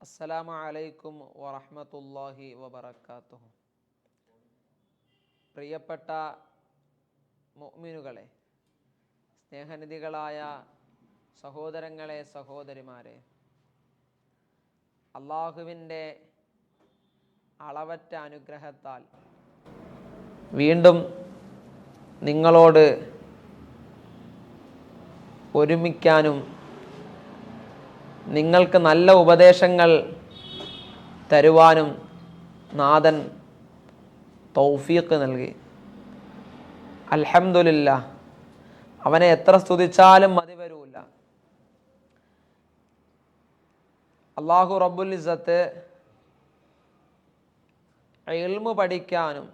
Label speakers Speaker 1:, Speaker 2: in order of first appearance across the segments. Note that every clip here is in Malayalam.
Speaker 1: അസ്സലാമു അലൈക്കും വറഹ്മത്തുള്ളാഹി വബറകാതുഹു പ്രിയപ്പെട്ട മുഅ്മിനുകളെ സ്നേഹനിധികളായ സഹോദരങ്ങളെ സഹോദരിമാരെ അള്ളാഹുവിന്റെ അളവറ്റ അനുഗ്രഹത്താൽ വീണ്ടും നിങ്ങളോട് ഒരുമിക്കാനും നിങ്ങൾക്ക് നല്ല ഉപദേശങ്ങൾ തരുവാനും നാഥൻ തൗഫീഖ് നൽകി. അൽഹംദുലില്ല അവനെ എത്ര സ്തുതിച്ചാലും മതി വരൂല്ല അള്ളാഹു റബ്ബുൽ ഇസത്ത് ഇൽമു പഠിക്കാനും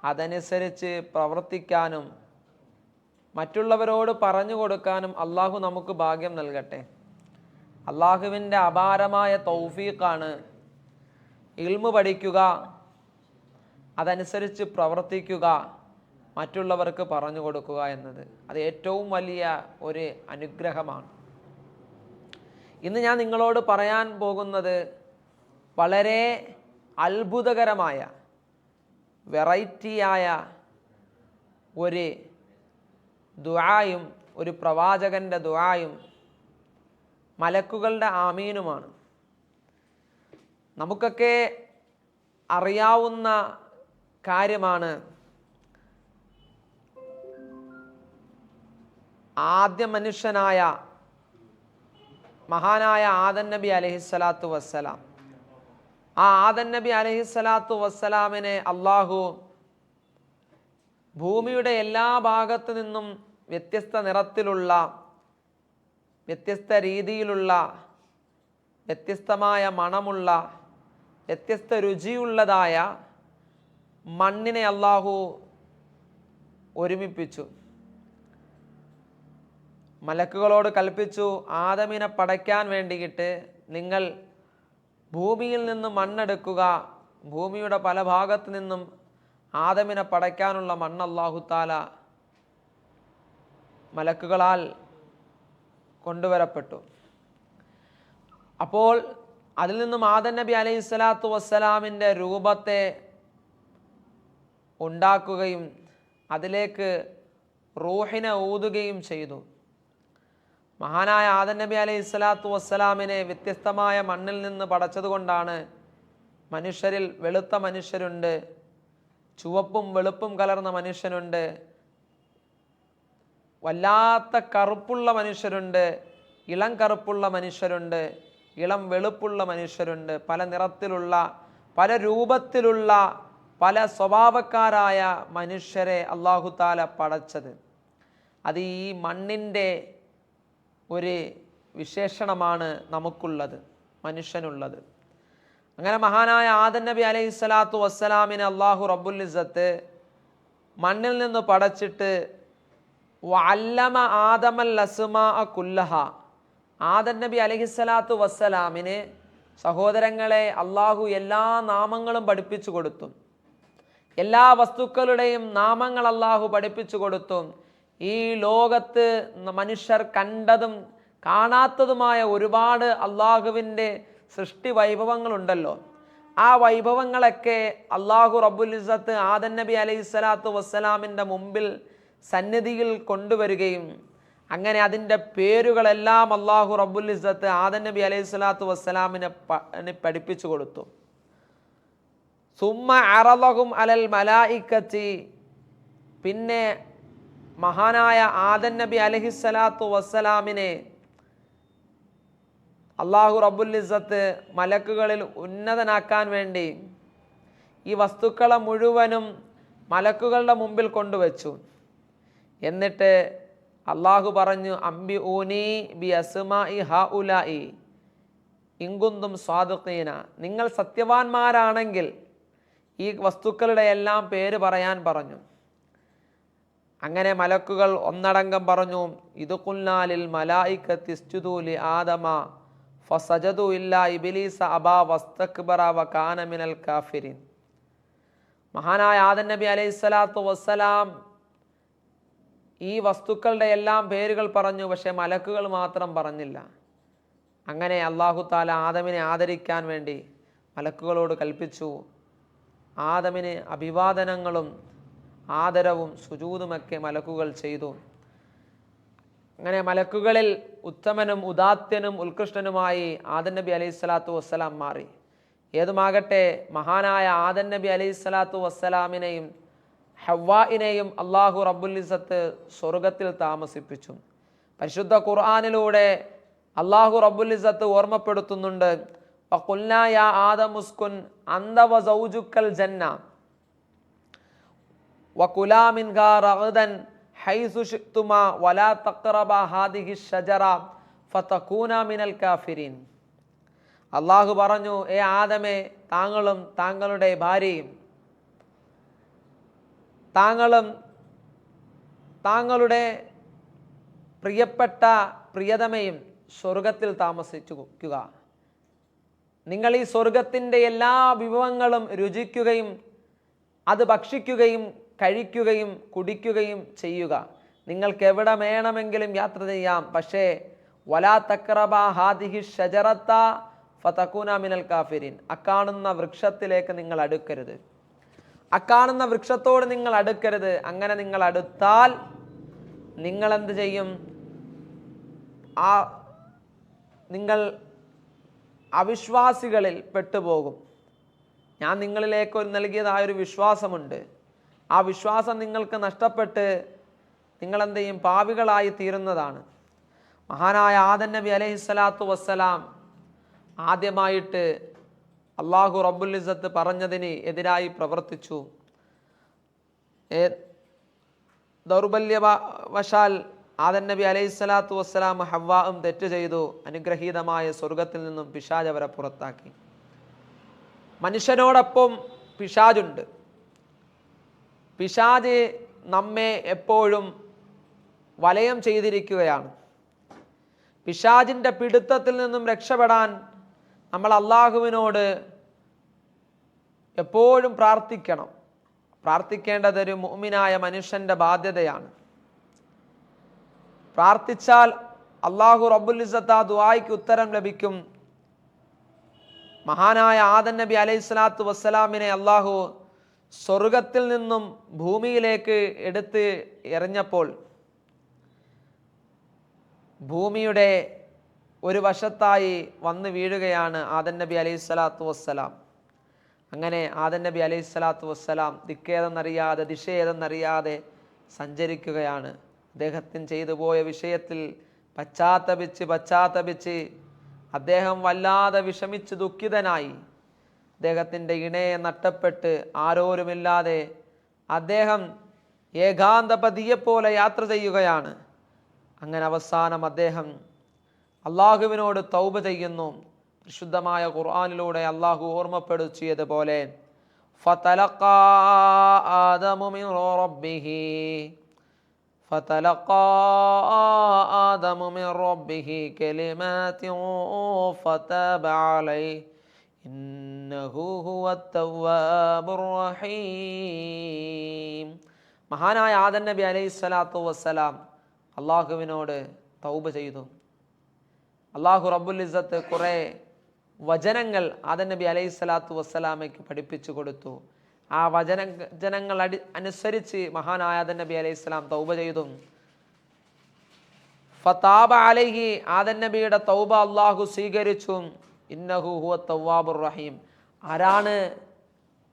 Speaker 1: അതനുസരിച്ച് പ്രവർത്തിക്കാനും മറ്റുള്ളവരോട് പറഞ്ഞു കൊടുക്കാനും അള്ളാഹു നമുക്ക് ഭാഗ്യം നൽകട്ടെ. അള്ളാഹുവിന്റെ അപാരമായ തൗഫീഖാണ് ഇൽമു പഠിക്കുക അതനുസരിച്ച് പ്രവർത്തിക്കുക മറ്റുള്ളവർക്ക് പറഞ്ഞു കൊടുക്കുക എന്നത്. അത് ഏറ്റവും വലിയ ഒരു അനുഗ്രഹമാണ്. ഇന്ന് ഞാൻ നിങ്ങളോട് പറയാൻ പോകുന്നത് വളരെ അത്ഭുതകരമായ വെറൈറ്റിയായ ഒരു ദുആയും ഒരു പ്രവാചകന്റെ ദുആയും മലക്കുകളുടെ ആമീനുമാണ്. നമുക്കൊക്കെ അറിയാവുന്ന കാര്യമാണ് ആദ്യ മനുഷ്യനായ മഹാനായ ആദൻ നബി അലഹിസ്സലാത്തു വസ്സലാം. ആ ആദൻ നബി അലഹിസ്സലാത്തു വസ്സലാമിനെ അള്ളാഹു ഭൂമിയുടെ എല്ലാ ഭാഗത്തു നിന്നും വ്യത്യസ്ത നിറത്തിലുള്ള വ്യത്യസ്ത രീതിയിലുള്ള വ്യത്യസ്തമായ മണമുള്ള വ്യത്യസ്ത രുചിയുള്ളതായ മണ്ണിനെ അള്ളാഹു ഒരുമിപ്പിച്ചു. മലക്കുകളോട് കൽപ്പിച്ചു ആദമിനെ പടയ്ക്കാൻ വേണ്ടിയിട്ട് നിങ്ങൾ ഭൂമിയിൽ നിന്ന് മണ്ണെടുക്കുക. ഭൂമിയുടെ പല ഭാഗത്തു നിന്നും ആദമിനെ പടയ്ക്കാനുള്ള മണ്ണ് അള്ളാഹു താല മലക്കുകളാൽ കൊണ്ടുവരപ്പെട്ടു. അപ്പോൾ അതിൽ നിന്നും ആദൻ നബി അലൈഹി സ്വലാത്തു വസ്സലാമിന്റെ രൂപത്തെ ഉണ്ടാക്കുകയും അതിലേക്ക് റൂഹിനെ ഊതുകയും ചെയ്തു. മഹാനായ ആദൻ നബി അലൈഹി സ്വലാത്തു വസ്സലാമിനെ വ്യത്യസ്തമായ മണ്ണിൽ നിന്ന് പടച്ചതുകൊണ്ടാണ് മനുഷ്യരിൽ വെളുത്ത മനുഷ്യരുണ്ട് ചുവപ്പും വെളുപ്പും കലർന്ന മനുഷ്യനുണ്ട് വല്ലാത്ത കറുപ്പുള്ള മനുഷ്യരുണ്ട് ഇളം കറുപ്പുള്ള മനുഷ്യരുണ്ട് ഇളം വെളുപ്പുള്ള മനുഷ്യരുണ്ട്. പല നിറത്തിലുള്ള പല രൂപത്തിലുള്ള പല സ്വഭാവക്കാരായ മനുഷ്യരെ അള്ളാഹു താല പടച്ചത്. അത് ഈ മണ്ണിന്റെ ഒരു വിശേഷണമാണ് നമുക്കുള്ളത് മനുഷ്യനുള്ളത്. അങ്ങനെ മഹാനായ ആദൻ നബി അലൈഹി സ്വലാത്തു വസ്സലാമിനെ അള്ളാഹു റബ്ബുൽ ഇസത്ത് മണ്ണിൽ നിന്ന് പടച്ചിട്ട് വല്ലമ ആദമൽ കുല്ലഹ. ആദൻ നബി അലഹിസ്സലാത്തു വസ്സലാമിന് സഹോദരങ്ങളെ അള്ളാഹു എല്ലാ നാമങ്ങളും പഠിപ്പിച്ചു കൊടുത്തു. എല്ലാ വസ്തുക്കളുടെയും നാമങ്ങൾ അള്ളാഹു പഠിപ്പിച്ചു കൊടുത്തു ഈ ലോകത്ത് മനുഷ്യർ കണ്ടതും കാണാത്തതുമായ ഒരുപാട് അള്ളാഹുവിന്റെ സൃഷ്ടി വൈഭവങ്ങളുണ്ടല്ലോ. ആ വൈഭവങ്ങളൊക്കെ അള്ളാഹു റബ്ബുൽ ഇസത്ത് ആദൻ നബി അലൈഹി സ്വലാത്തു വസ്സലാമിന്റെ മുമ്പിൽ സന്നിധിയിൽ കൊണ്ടുവരികയും അങ്ങനെ അതിന്റെ പേരുകളെല്ലാം അള്ളാഹു റബ്ബുൽ ഇസ്സത്ത് ആദൻ നബി അലൈഹി സ്വലാത്തു വസ്സലാമിനെ പഠിപ്പിച്ചു കൊടുത്തു. സുമ്മ അറലഹും അലൽ മലായിക്കത്തി. പിന്നെ മഹാനായ ആദൻ നബി അലഹി സ്വലാത്തു വസ്സലാമിനെ അള്ളാഹു റബ്ബുൽ ഇസ്സത്ത് മലക്കുകളിൽ ഉന്നതനാക്കാൻ വേണ്ടി ഈ വസ്തുക്കളെ മുഴുവനും മലക്കുകളുടെ മുമ്പിൽ കൊണ്ടുവച്ചു. എന്നിട്ട് അള്ളാഹു പറഞ്ഞു അംബി ഊനി ബി അസുമാ ഇ ഹ ഉലായി ഇങ്കുന്തും സ്വാദുക്കീന നിങ്ങൾ സത്യവാന്മാരാണെങ്കിൽ ഈ വസ്തുക്കളുടെ എല്ലാം പേര് പറയാൻ പറഞ്ഞു. അങ്ങനെ മലക്കുകൾ ഒന്നടങ്കം പറഞ്ഞു ഇത് കുന്നാലിൽ മലായിക്കത്തിസ്തുലി ആദമ ഫസജതു ഇല്ല ഇബിലീസ അബാ വസ്തക്ബറ വ കാനമിനൽ കാഫിരിൻ. മഹാനായ ആദൻ നബി അലൈഹി സ്വലാത്തു വസ്സലാം ഈ വസ്തുക്കളുടെ എല്ലാം പേരുകൾ പറഞ്ഞു പക്ഷെ മലക്കുകൾ മാത്രം പറഞ്ഞില്ല. അങ്ങനെ അള്ളാഹു താല ആദമിനെ ആദരിക്കാൻ വേണ്ടി മലക്കുകളോട് കൽപ്പിച്ചു. ആദമിന് അഭിവാദനങ്ങളും ആദരവും സുജൂതുമൊക്കെ മലക്കുകൾ ചെയ്തു. അങ്ങനെ മലക്കുകളിൽ ഉത്തമനും ഉദാത്യനും ഉത്കൃഷ്ടനുമായി ആദൻ നബി അലൈഹി സ്വലാത്തു വസ്സലാം മാറി. ഏതുമാകട്ടെ മഹാനായ ആദൻ നബി അലൈഹി സ്വലാത്തു വസ്സലാമിനെയും ഹവ്വായിനെയും അള്ളാഹു റബ്ബുലിസത്ത് സ്വർഗത്തിൽ താമസിപ്പിച്ചു. പരിശുദ്ധ ഖുർആാനിലൂടെ അള്ളാഹു റബ്ബുലിസത്ത് ഓർമ്മപ്പെടുത്തുന്നുണ്ട് ആദമുസ്കുൻ അന്ത വസൗജുക്കൽ ജന്ന വലാ ഹാദിഹി ഷജറ മിനൽ കാഫിരീൻ. അള്ളാഹു പറഞ്ഞു ഏ ആദമേ താങ്കളും താങ്കളുടെ ഭാര്യയും താങ്കളും താങ്കളുടെ പ്രിയപ്പെട്ട പ്രിയതമയും സ്വർഗത്തിൽ താമസിക്കുക നിങ്ങൾ ഈ സ്വർഗത്തിന്റെ എല്ലാ വിഭവങ്ങളും രുചിക്കുകയും അത് ഭക്ഷിക്കുകയും കഴിക്കുകയും കുടിക്കുകയും ചെയ്യുക. നിങ്ങൾക്ക് എവിടെ വേണമെങ്കിലും യാത്ര ചെയ്യാം. പക്ഷേ വലാ തക്രബ ഹാദിഹി ഷജറത്ത ഫതക്കൂന മിനൽ കാഫിരിൻ. അക്കാണുന്ന വൃക്ഷത്തിലേക്ക് നിങ്ങൾ അടുക്കരുത്. അക്കാണുന്ന വൃക്ഷത്തോട് നിങ്ങൾ അടുക്കരുത്. അങ്ങനെ നിങ്ങൾ അടുത്താൽ നിങ്ങൾ എന്ത് ചെയ്യും? ആ നിങ്ങൾ അവിശ്വാസികളിൽ പെട്ടുപോകും. ഞാൻ നിങ്ങളിലേക്ക് നൽകിയതായൊരു വിശ്വാസമുണ്ട്. ആ വിശ്വാസം നിങ്ങൾക്ക് നഷ്ടപ്പെട്ട് നിങ്ങളെന്ത് ചെയ്യും? പാവികളായി തീരുന്നതാണ്. മഹാനായ ആദൻ നബി അലഹിസ്സലാത്തു വസ്സലാം ആദ്യമായിട്ട് അള്ളാഹു റബ്ബുൽ ഇസ്സത്ത് പറഞ്ഞതിന് എതിരായി പ്രവർത്തിച്ചു. ദൗർബല്യവശാൽ ദൗർബല്യ വശാൽ ആദൻ നബി അലൈഹി സ്വലാത്തു വസ്സലാം ഹവ്വാവും തെറ്റ് ചെയ്തു അനുഗ്രഹീതമായ സ്വർഗത്തിൽ നിന്നും പിശാജ് അവരെ പുറത്താക്കി. മനുഷ്യനോടൊപ്പം പിശാജുണ്ട്. പിശാജ് നമ്മെ എപ്പോഴും വലയം ചെയ്തിരിക്കുകയാണ്. പിശാജിന്റെ പിടുത്തത്തിൽ നിന്നും രക്ഷപ്പെടാൻ നമ്മൾ അള്ളാഹുവിനോട് എപ്പോഴും പ്രാർത്ഥിക്കണം. പ്രാർത്ഥിക്കേണ്ടത് ഒരു മുഅ്മിനായ മനുഷ്യന്റെ ബാധ്യതയാണ്. പ്രാർത്ഥിച്ചാൽ അള്ളാഹു ഇസ്സത്താ ദുആയ്ക്ക് ഉത്തരം ലഭിക്കും. മഹാനായ ആദൻ നബി അലൈഹി സ്വലാത്തു വസ്സലാമിനെ അള്ളാഹു സ്വർഗത്തിൽ നിന്നും ഭൂമിയിലേക്ക് എടുത്ത് എറിഞ്ഞപ്പോൾ ഭൂമിയുടെ ഒരു വശത്തായി വന്ന് വീഴുകയാണ് ആദൻ നബി അലൈഹി സ്വലാത്തു വസ്സലാം. അങ്ങനെ ആദൻ നബി അലൈഹി സ്വലാത്തു വസ്സലാം ദിക്കേതെന്നറിയാതെ ദിശയേതെന്നറിയാതെ സഞ്ചരിക്കുകയാണ്. അദ്ദേഹത്തിന് ചെയ്തു പോയ വിഷയത്തിൽ പശ്ചാത്തപിച്ച് പശ്ചാത്തപിച്ച് അദ്ദേഹം വല്ലാതെ വിഷമിച്ച് ദുഃഖിതനായി. അദ്ദേഹത്തിന്റെ ഇണയെ നട്ടപ്പെട്ട് ആരോരുമില്ലാതെ അദ്ദേഹം ഏകാന്തപതിയെപ്പോലെ യാത്ര ചെയ്യുകയാണ്. അങ്ങനെ അവസാനം അദ്ദേഹം അള്ളാഹുവിനോട് തൗബ ചെയ്യുന്നു പരിശുദ്ധമായ ഖുർആനിലൂടെ അള്ളാഹു ഓർമ്മപ്പെടുത്തിയതുപോലെ ഫതലഖാ ആദമു മിൻ റബ്ബിഹി فتلقى آدم من ربه كلمات فتاب عليه إنه هو التواب الرحيم മഹാനായ ആദൻ നബി അലൈഹി സ്വലാത്തു വസ്സലാം അള്ളാഹുവിനോട് തൗബ ചെയ്തു അള്ളാഹു റബ്ബുൽ ഇസ്സത്ത് കുറേ വചനങ്ങൾ ആദൻ നബി അലൈഹി സ്വലാത്തു വസ്സലാമയ്ക്ക് പഠിപ്പിച്ചു കൊടുത്തു. ആ വചന ജനങ്ങൾ അടി അനുസരിച്ച് മഹാനായ ആദൻ നബി അലൈഹി സ്വലാം തൗബ ചെയ്തു. ഫതാബ അലൈഹി ആദൻ നബിയുടെ തൗബ അള്ളാഹു സ്വീകരിച്ചു. ഇന്നഹു ഹുവ തൗവാബുർ റഹീം. ആരാണ്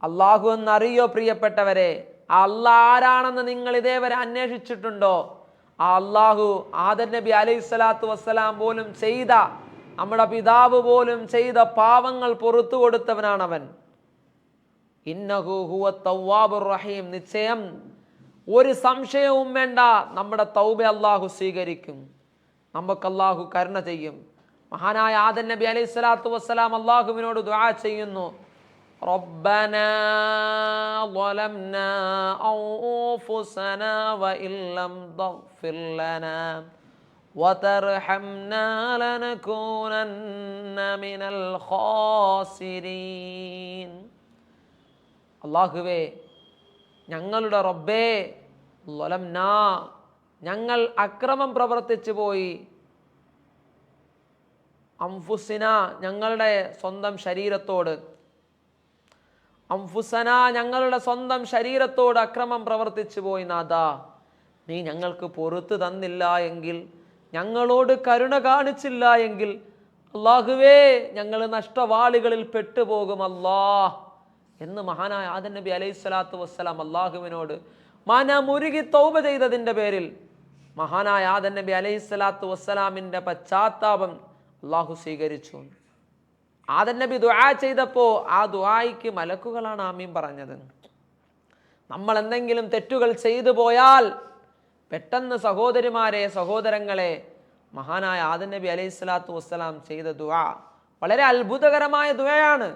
Speaker 1: അള്ളാഹു എന്നറിയോ പ്രിയപ്പെട്ടവരെ? അള്ളാഹ് ആരാണെന്ന് നിങ്ങൾ ഇതേവരെ അന്വേഷിച്ചിട്ടുണ്ടോ? ആ അള്ളാഹു ആദർ നബി അലൈഹി സ്വലാത്തു വസ്സലാം പോലും ചെയ്ത നമ്മുടെ പിതാവ് പോലും ചെയ്ത പാവങ്ങൾ പുറത്തു കൊടുത്തവനാണവൻ. ഇന്നഹു ഹുവ റഹീം. നിശ്ചയം ഒരു സംശയവും വേണ്ട. നമ്മുടെ തൗബ അള്ളാഹു സ്വീകരിക്കും. നമുക്ക് അള്ളാഹു കരുണ ചെയ്യും. മഹാനായ ആദൻ നബി അലൈഹി സ്വലാത്തു വസ്സലാം അള്ളാഹുവിനോട് ദുആ ചെയ്യുന്നു. ربنا ظلمنا أنفسنا وإن لم تغفر لنا وترحمنا لنكونن من الخاسرين അള്ളാഹുവേ ഞങ്ങളുടെ റബ്ബേ ലൊലംന ഞങ്ങൾ അക്രമം പ്രവർത്തിച്ചു പോയി അംഫുസിന ഞങ്ങളുടെ സ്വന്തം ശരീരത്തോട് അംഫുസന ഞങ്ങളുടെ സ്വന്തം ശരീരത്തോട് അക്രമം പ്രവർത്തിച്ചു പോയി നാഥ. നീ ഞങ്ങൾക്ക് പൊറത്തു തന്നില്ല എങ്കിൽ ഞങ്ങളോട് കരുണ കാണിച്ചില്ല എങ്കിൽ അള്ളാഹുവേ ഞങ്ങൾ നഷ്ടവാളികളിൽ പെട്ടുപോകും അല്ലാ. എന്ന് മഹാനായ ആദൻ നബി അലൈഹി സ്വലാത്തു വസ്സലാം അള്ളാഹുവിനോട് മനമുരുകി തൗബ ചെയ്തതിന്റെ പേരിൽ മഹാനായ ആദൻ നബി അലൈഹി സ്വലാത്തു വസ്സലാമിന്റെ പശ്ചാത്താപം അള്ളാഹു സ്വീകരിച്ചു. ആദൻ നബി ദുആ ചെയ്തപ്പോൾ ആ ദുആയ്ക്ക് മലക്കുകളാണ് ആമീൻ പറഞ്ഞത്. നമ്മൾ എന്തെങ്കിലും തെറ്റുകൾ ചെയ്തു പോയാൽ പെട്ടെന്ന് സഹോദരിമാരെ സഹോദരങ്ങളെ മഹാനായ ആദൻ നബി അലൈഹി സ്വലാത്തു വസ്സലാം ചെയ്ത ദുആ വളരെ അത്ഭുതകരമായ ദുആയാണ്.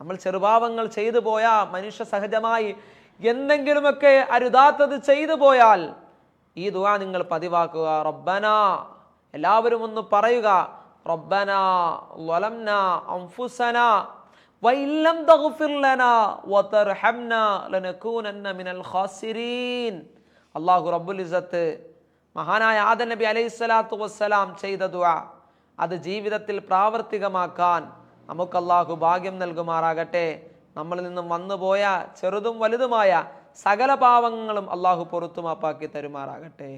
Speaker 1: നമ്മൾ ചെറുപാവങ്ങൾ ചെയ്തു പോയാൽ മനുഷ്യ സഹജമായി എന്തെങ്കിലുമൊക്കെ അരുതാത്തത് ചെയ്തു പോയാൽ ഈ ദുആ നിങ്ങൾ പതിവാക്കുക. റബ്ബന എല്ലാവരും ഒന്ന് പറയുക. റബ്ബന വലംന അംഫുസന വൈലം തഗ്ഫിർ ലന വതർഹംന ലനകൂനന്ന മിനൽ ഖാസിരീൻ. അല്ലാഹു റബ്ബുൽ ഇസ്സത്ത് മഹാനായ ആദ നബി അലൈഹി സ്വലാത്തു വസ്സലാം ചെയ്ത ദുആ അത് ജീവിതത്തിൽ പ്രാവർത്തികമാക്കാൻ നമുക്ക് അള്ളാഹു ഭാഗ്യം നൽകുമാറാകട്ടെ. നമ്മളിൽ നിന്നും വന്നുപോയ ചെറുതും വലുതുമായ സകല പാവങ്ങളും അള്ളാഹു പുറത്തുമാപ്പാക്കി തരുമാറാകട്ടെ.